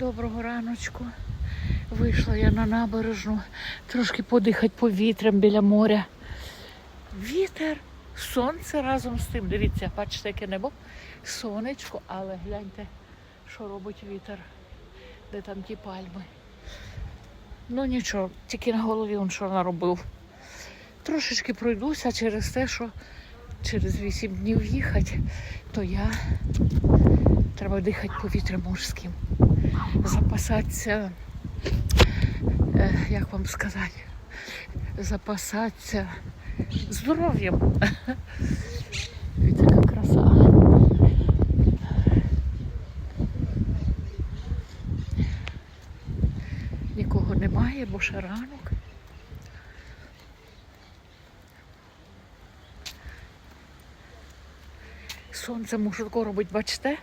Доброго раночку. Вийшла я на набережну, трошки подихати повітрям біля моря. Вітер, сонце разом з тим. Дивіться, бачите, яке небо. Сонечко, але гляньте, що робить вітер, де там ті пальми. Ну нічого, тільки на голові він що наробив. Трошечки пройдуся через те, що через 8 днів їхати, то я треба дихати повітрям морським. Запасатися, е, як вам сказати, запасатися здоров'ям. Така краса. Нікого немає, бо ще ранок. Сонце мушу тако робити, бачите?